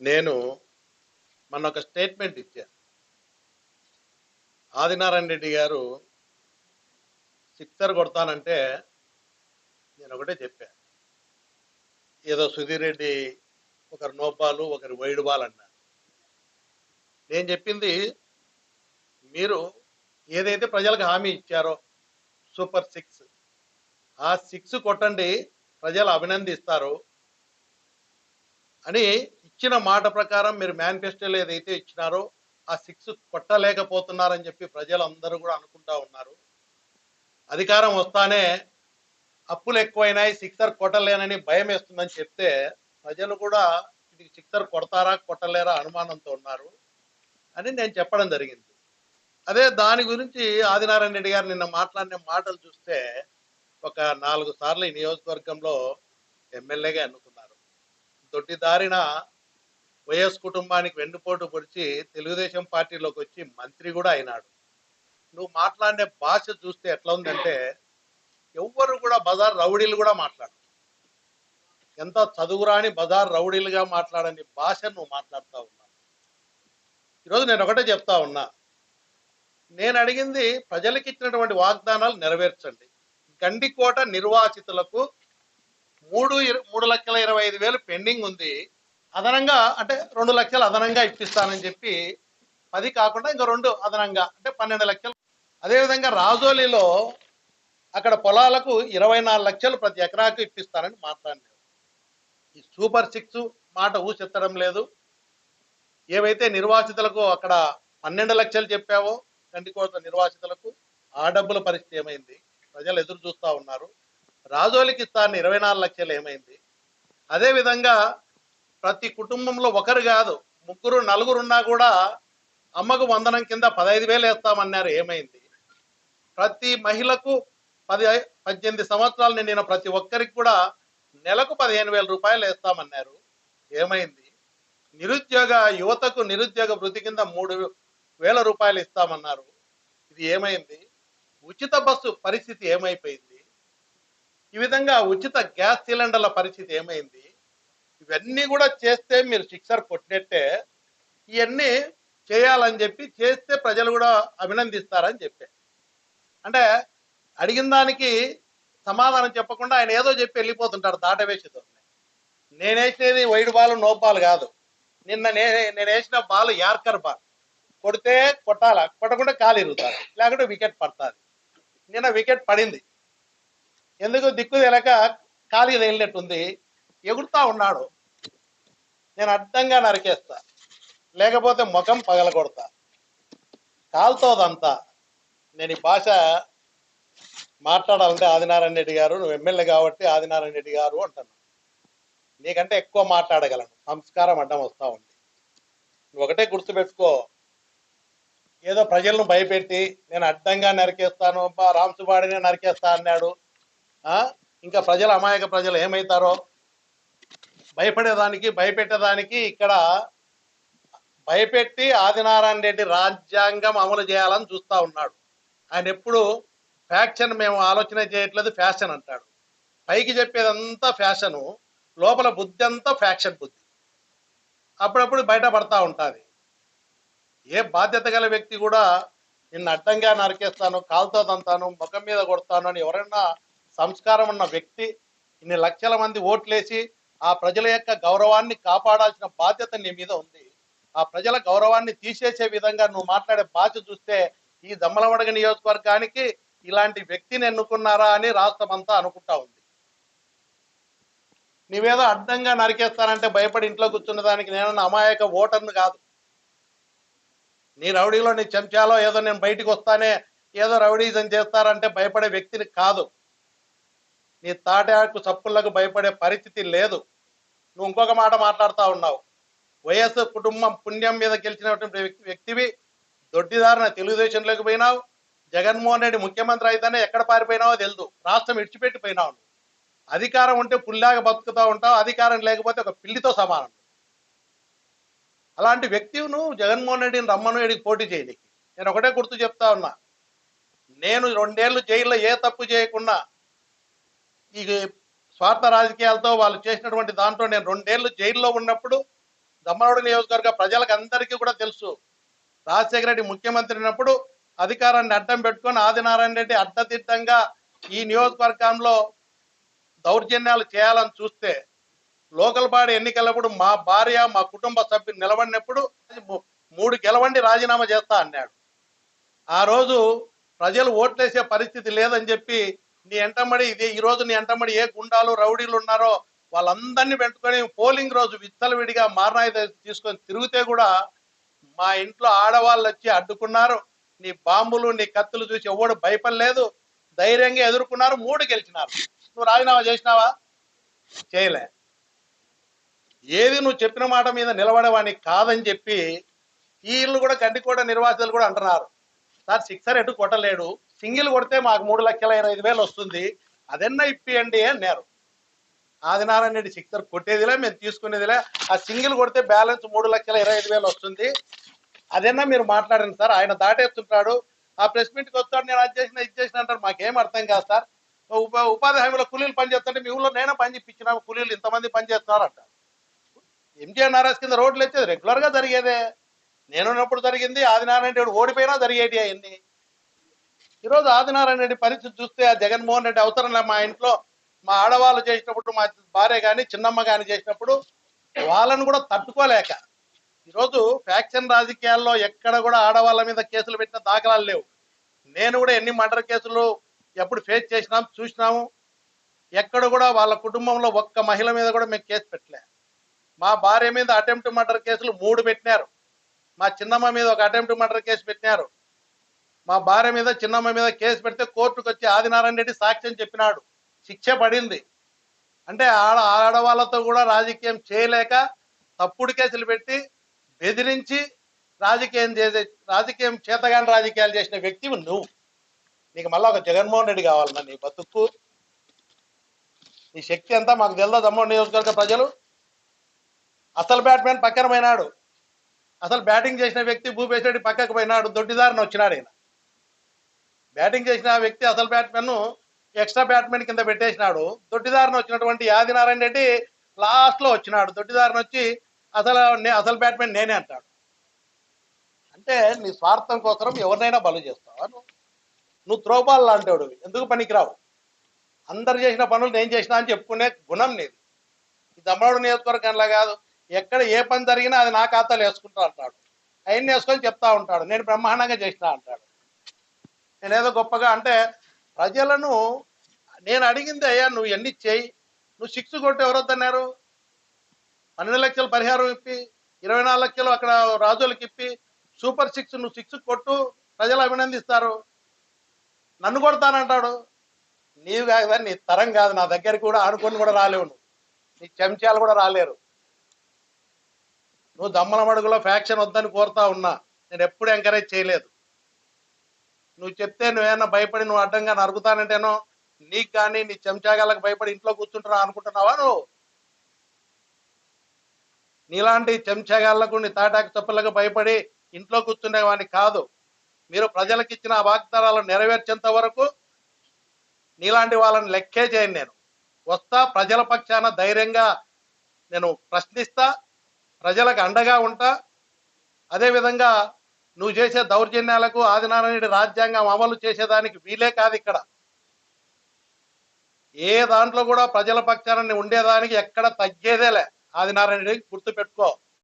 నేను మొన్న ఒక స్టేట్మెంట్ ఇచ్చాను ఆదినారాయణ రెడ్డి గారు సిక్సర్ కొడతానంటే నేను ఒకటే చెప్పాను ఏదో సుధీర్ రెడ్డి ఒకరు నోపాలు ఒకరి ఒకరు వైడ్ బాల్ అన్నారు. నేను చెప్పింది మీరు ఏదైతే ప్రజలకు హామీ ఇచ్చారో సూపర్ సిక్స్ ఆ సిక్స్ కొట్టండి ప్రజలు అభినందిస్తారు అని ఇచ్చిన మాట ప్రకారం మీరు మేనిఫెస్టోలో ఏదైతే ఇచ్చినారో ఆ సిక్స్ కొట్టలేకపోతున్నారని చెప్పి ప్రజలందరూ కూడా అనుకుంటా ఉన్నారు. అధికారం వస్తానే అప్పులు ఎక్కువైనాయి సిక్సర్ కొట్టలేనని భయం వేస్తుందని చెప్తే ప్రజలు కూడా ఇది సిక్సర్ కొడతారా కొట్టలేరా అనుమానంతో ఉన్నారు అని నేను చెప్పడం జరిగింది. అదే దాని గురించి ఆదినారాయణ రెడ్డి గారు నిన్న మాట్లాడిన మాటలు చూస్తే ఒక నాలుగు సార్లు ఈ నియోజకవర్గంలో ఎమ్మెల్యేగా దొడ్డి దారిన వైఎస్ కుటుంబానికి వెన్నుపోటు పొడిచి తెలుగుదేశం పార్టీలోకి వచ్చి మంత్రి కూడా అయినాడు. నువ్వు మాట్లాడే భాష చూస్తే ఎట్లా ఉందంటే ఎవ్వరు కూడా బజార్ రౌడీలు కూడా మాట్లాడు ఎంత చదువురాని బజార్ రౌడీలుగా మాట్లాడని భాష నువ్వు మాట్లాడుతూ ఉన్నావు ఈరోజు నేను ఒకటే చెప్తా ఉన్నా. నేను అడిగింది ప్రజలకు ఇచ్చినటువంటి వాగ్దానాలు నెరవేర్చండి. గండికోట నిర్వాసితులకు మూడు మూడు లక్షల ఇరవై ఐదు వేలు పెండింగ్ ఉంది. అదనంగా అంటే రెండు లక్షలు అదనంగా ఇప్పిస్తానని చెప్పి పది కాకుండా ఇంకా రెండు అదనంగా అంటే పన్నెండు లక్షలు. అదేవిధంగా రాజోలిలో అక్కడ పొలాలకు ఇరవై నాలుగు లక్షలు ప్రతి ఎకరాకు ఇప్పిస్తానని మాట్లాడలేదు. ఈ సూపర్ సిక్స్ మాట ఊసెత్తడం లేదు. ఏవైతే నిర్వాసితులకు అక్కడ పన్నెండు లక్షలు చెప్పావో గండికోట నిర్వాసితులకు ఆ డబ్బుల పరిస్థితి ఏమైంది? ప్రజలు ఎదురు చూస్తూ ఉన్నారు. రాజోలికి ఇస్తాను ఇరవై నాలుగు లక్షలు ఏమైంది? అదేవిధంగా ప్రతి కుటుంబంలో ఒకరు కాదు ముగ్గురు నలుగురు ఉన్నా కూడా అమ్మకు వందనం కింద పదహైదు వేలు వేస్తామన్నారు. ఏమైంది? ప్రతి మహిళకు పది పద్దెనిమిది సంవత్సరాలు నిండిన ప్రతి ఒక్కరికి కూడా నెలకు పదిహేను వేల రూపాయలు వేస్తామన్నారు. ఏమైంది? నిరుద్యోగ యువతకు నిరుద్యోగ వృత్తి కింద మూడు వేల రూపాయలు ఇస్తామన్నారు. ఇది ఏమైంది? ఉచిత బస్సు పరిస్థితి ఏమైపోయింది? ఈ విధంగా ఉచిత గ్యాస్ సిలిండర్ల పరిస్థితి ఏమైంది? ఇవన్నీ కూడా చేస్తే మీరు సిక్సర్ కొట్టినట్టే ఇవన్నీ చేయాలని చెప్పి చేస్తే ప్రజలు కూడా అభినందిస్తారని చెప్పే. అంటే అడిగిన దానికి సమాధానం చెప్పకుండా ఆయన ఏదో చెప్పి వెళ్ళిపోతుంటాడు దాటవేసేతో నేను వేసేది వైడ్ బాల్ నో బాల్ కాదు. నిన్న నేను వేసిన బాల్ యార్కర్ బాల్. కొడితే కొట్టాల? కొట్టకుండా కాలు ఇరుగుతారు. లేకుంటే వికెట్ పడుతుంది. నిన్న వికెట్ పడింది. ఎందుకు దిక్కు తెలక కాలికి తగిలినట్టుంది? ఎగురుతా ఉన్నాడు. నేను అడ్డంగా నరికేస్తా. లేకపోతే ముఖం పగలగొడతా. కాలుతోదంతా నేను ఈ భాష మాట్లాడాలంటే ఆదినారాయణ రెడ్డి గారు నువ్వు ఎమ్మెల్యే కాబట్టి ఆదినారాయణ రెడ్డి గారు అంటాను. నీకంటే ఎక్కువ మాట్లాడగలను. సంస్కారం అడ్డం వస్తూ ఉంది. నువ్వు ఒకటే గుర్తుపెట్టుకో. ఏదో ప్రజలను భయపెట్టి నేను అడ్డంగా నరికేస్తాను. అబ్బా నరికేస్తా అన్నాడు. ఇంకా ప్రజలు అమాయక ప్రజలు ఏమవుతారో భయపడేదానికి భయపెట్టేదానికి ఇక్కడ భయపెట్టి ఆదినారాయణ రెడ్డి రాజ్యాంగం అమలు చేయాలని చూస్తూ ఉన్నాడు. ఆయన ఎప్పుడు ఫ్యాక్షన్ మేము ఆలోచన చేయట్లేదు ఫ్యాషన్ అంటాడు. పైకి చెప్పేదంతా ఫ్యాషను లోపల బుద్ధి అంతా ఫ్యాక్షన్ బుద్ధి. అప్పుడప్పుడు బయటపడతా ఉంటుంది. ఏ బాధ్యత గల వ్యక్తి కూడా నిన్ను అడ్డంగా నరికేస్తాను కాలుతో తంతాను ముఖం మీద కొడతాను అని ఎవరైనా సంస్కారం ఉన్న వ్యక్తి ఇన్ని లక్షల మంది ఓట్లేసి ఆ ప్రజల యొక్క గౌరవాన్ని కాపాడాల్సిన బాధ్యత నీ మీద ఉంది. ఆ ప్రజల గౌరవాన్ని తీసేసే విధంగా నువ్వు మాట్లాడే బాధ్యత చూస్తే ఈ దమ్మలవడగ నియోజకవర్గానికి ఇలాంటి వ్యక్తిని ఎన్నుకున్నారా అని రాష్ట్రం అంతా అనుకుంటా ఉంది. నీవేదో అడ్డంగా నరికేస్తానంటే భయపడి ఇంట్లో కూర్చున్న దానికి నేను అమాయక ఓటర్ను కాదు. నీ రౌడీలో నీ చెంచాలో ఏదో నేను బయటికి వస్తానే ఏదో రౌడీజం చేస్తారంటే భయపడే వ్యక్తిని కాదు. నీ తాటాకు చప్పుళ్ళకు భయపడే పరిస్థితి లేదు. నువ్వు ఇంకొక మాట మాట్లాడుతూ ఉన్నావు. వైఎస్ కుటుంబం పుణ్యం మీద గెలిచినటువంటి వ్యక్తి వ్యక్తివి దొడ్డిదారిన తెలుగుదేశంలోకి పోయినావు. జగన్మోహన్ రెడ్డి ముఖ్యమంత్రి అయితేనే ఎక్కడ పారిపోయినావో తెలుదు. రాష్ట్రం ఇడిచిపెట్టి పోయినావు అధికారం ఉంటే పుల్లాగా బతుకుతూ ఉంటావు. అధికారం లేకపోతే ఒక పిల్లితో సమానం. అలాంటి వ్యక్తి నువ్వు జగన్మోహన్ రెడ్డిని రమ్మను ఎడికి పోటీ చేయడానికి నేను ఒకటే గుర్తు చెప్తా ఉన్నా. నేను రెండేళ్ళు జైల్లో ఏ తప్పు చేయకుండా ఈ స్వార్థ రాజకీయాలతో వాళ్ళు చేసినటువంటి దాంట్లో నేను రెండేళ్ళు జైల్లో ఉన్నప్పుడు దమ్మనోడు నియోజకవర్గ ప్రజలకు అందరికీ కూడా తెలుసు. రాజశేఖర రెడ్డి ముఖ్యమంత్రి అయినప్పుడు అధికారాన్ని అడ్డం పెట్టుకొని ఆదినారాయణ రెడ్డి అడ్డదిడ్డంగా ఈ నియోజకవర్గంలో దౌర్జన్యాలు చేయాలని చూస్తే లోకల్ బాడీ ఎన్నికలప్పుడు మా భార్య మా కుటుంబ సభ్యులు నిలబడినప్పుడు మూడు గెలవండి రాజీనామా చేస్తా అన్నాడు. ఆ రోజు ప్రజలు ఓట్లేసే పరిస్థితి లేదని చెప్పి నీ ఎంటమడి ఇదే ఈ రోజు నీ ఎంటమడి ఏ గుండాలు రౌడీలు ఉన్నారో వాళ్ళందరినీ పెట్టుకొని పోలింగ్ రోజు విచ్చలవిడిగా మారణాయి తీసుకొని తిరిగితే కూడా మా ఇంట్లో ఆడవాళ్ళు వచ్చి అడ్డుకున్నారు. నీ బాంబులు నీ కత్తులు చూసి ఎవడు భయపడలేదు. ధైర్యంగా ఎదుర్కొన్నారు మూడు గెలిచినారు. నువ్వు రాజీనామా చేసినావా? చేయలే. ఏది నువ్వు చెప్పిన మాట మీద నిలబడేవాడిని కాదని చెప్పి వీళ్ళు కూడా గడ్డికోట నిర్వాసితులు కూడా అంటున్నారు. సార్ సిక్సర్ ఎటు కొట్టలేడు. సింగిల్ కొడితే మాకు మూడు లక్షల ఇరవై ఐదు వేలు వస్తుంది. అదన్నా ఇప్పియండి అన్నారు. ఆదినారాయణ రెడ్డి సిక్సర్ కొట్టేదిలే మేము తీసుకునేదిలే. ఆ సింగిల్ కొడితే బ్యాలెన్స్ మూడు లక్షల ఇరవై ఐదు వేలు వస్తుంది. అదన్నా మీరు మాట్లాడండి సార్. ఆయన దాటేస్తుంటాడు. ఆ ప్రెస్ మీట్కి వస్తాడు నేను అది చేసిన ఇది చేసిన అంటారు మాకేం అర్థం కాదు సార్. ఉప ఉపాధి హామీలో కూలీలు పనిచేస్తుంటే మీ ఊళ్ళో నేనే పని చెప్పించిన కూలీలు ఇంతమంది పని చేస్తున్నారు అంట. ఎంజీఎన్ఆర్ఎస్ కింద రోడ్లు వచ్చేది రెగ్యులర్గా జరిగేదే. నేను ఉన్నప్పుడు జరిగింది ఆదినారాయణ రెడ్డి ఓడిపోయినా జరిగేటి అయింది ఈరోజు ఆదినారాయణ రెడ్డి పరిస్థితి చూస్తే ఆ జగన్మోహన్ రెడ్డి అవసరం లే మా ఇంట్లో. మా ఆడవాళ్ళు చేసినప్పుడు మా భార్య కానీ చిన్నమ్మ కానీ చేసినప్పుడు వాళ్ళను కూడా తట్టుకోలేక ఈరోజు ఫ్యాక్షన్ రాజకీయాల్లో ఎక్కడ కూడా ఆడవాళ్ళ మీద కేసులు పెట్టిన దాఖలాలు లేవు. నేను కూడా ఎన్ని మర్డర్ కేసులు ఎప్పుడు ఫేస్ చేసినాం చూసినాము. ఎక్కడ కూడా వాళ్ళ కుటుంబంలో ఒక్క మహిళ మీద కూడా మేము కేసు పెట్టలే. మా భార్య మీద అటెంప్ట్ మర్డర్ కేసులు మూడు పెట్టినారు. మా చిన్నమ్మ మీద ఒక అటెంప్ట్ మర్డర్ కేసు పెట్టినారు. మా భార్య మీద చిన్నమ్మ మీద కేసు పెడితే కోర్టుకు వచ్చి ఆదినారాయణ రెడ్డి సాక్ష్యం చెప్పినాడు. శిక్ష పడింది. అంటే ఆడ ఆడవాళ్ళతో కూడా రాజకీయం చేయలేక తప్పుడు కేసులు పెట్టి బెదిరించి రాజకీయం చేసే రాజకీయం చేతగాని రాజకీయాలు చేసిన వ్యక్తివి నువ్వు. నీకు మళ్ళీ ఒక జగన్మోహన్ రెడ్డి కావాలన్నా నీ బతుక్కు నీ శక్తి అంతా మాకు తెలుదా దమ్మోహన్ నియోజకవర్గ ప్రజలు? అసలు బ్యాట్స్మెన్ పక్కన పోయినాడు. అసలు బ్యాటింగ్ చేసిన వ్యక్తి భూపేశ్వరెడ్డి పక్కకు పోయినాడు. దొడ్డిదారిని వచ్చినాడు ఈయన. బ్యాటింగ్ చేసిన వ్యక్తి అసలు బ్యాట్మెన్ ఎక్స్ట్రా బ్యాట్మెన్ కింద పెట్టేసినాడు. దొడ్డిదారిని వచ్చినటువంటి ఆదినారాయణ రెడ్డి లాస్ట్లో వచ్చినాడు. దొడ్డిదారిని వచ్చి అసలు నే- అసలు బ్యాట్మెన్ నేనే అంటాడు. అంటే నీ స్వార్థం కోసం ఎవరినైనా బలు చేస్తావా నువ్వు? నువ్వు త్రోబాల్ లాంటివాడు ఎందుకు పనికిరావు? అందరు చేసిన పనులు నేను చేసినా అని చెప్పుకునే గుణం నీది. ఈ దమ్మడు నియోజకవర్గంలో కాదు. ఎక్కడ ఏ పని జరిగినా అది నా ఖాతాలో వేసుకుంటా అంటాడు. అవన్నీ వేసుకొని చెప్తా ఉంటాడు. నేను బ్రహ్మాండంగా చేసినా అంటాడు. నేనేదో గొప్పగా అంటే ప్రజలను నేను అడిగింది అయ్యా నువ్వు ఎన్ని చేయి? నువ్వు సిక్స్ కొట్టి ఎవరొద్దన్నారు పన్నెండు లక్షలు పరిహారం ఇప్పి ఇరవై నాలుగు లక్షలు అక్కడ రాజులకు ఇప్పి సూపర్ సిక్స్ నువ్వు సిక్స్ కొట్టు ప్రజలు అభినందిస్తారు. నన్ను కొడతానంటాడు. నీవు కాదు నీ తరం కాదు నా దగ్గరికి కూడా ఆడుకొని కూడా రాలేవు నువ్వు. నీ చెంచాలు కూడా రాలేరు. నువ్వు దమ్మల మడుగులో ఫ్యాక్షన్ వద్దని కోరుతా ఉన్నా. నేను ఎప్పుడు ఎంకరేజ్ చేయలేదు. నువ్వు చెప్తే నువ్వేనా భయపడి నువ్వు అడ్డంగా నరుకుతానంటేనో నీకు కానీ నీ చెంచాగాలకు భయపడి ఇంట్లో కూర్చుంటున్నా అనుకుంటున్నావా నువ్వు? నీలాంటి చెంచాగాళ్ళకు నీ తాటాకు చప్పులకు భయపడి ఇంట్లో కూర్చునే వాడిని కాదు. మీరు ప్రజలకు ఇచ్చిన ఆ వాగ్దానాలను నెరవేర్చేంత వరకు నీలాంటి వాళ్ళని లెక్కే చేయను నేను. వస్తా ప్రజల పక్షాన ధైర్యంగా నేను ప్రశ్నిస్తా ప్రజలకు అండగా ఉంటా. అదేవిధంగా నువ్వు చేసే దౌర్జన్యాలకు ఆదినారాయణ రాజ్యాంగం అమలు చేసేదానికి వీలే కాదు ఇక్కడ. ఏ దాంట్లో కూడా ప్రజల పక్షాన ఉండేదానికి ఎక్కడ తగ్గేదేలే. ఆదినారాయణ గుర్తు పెట్టుకో.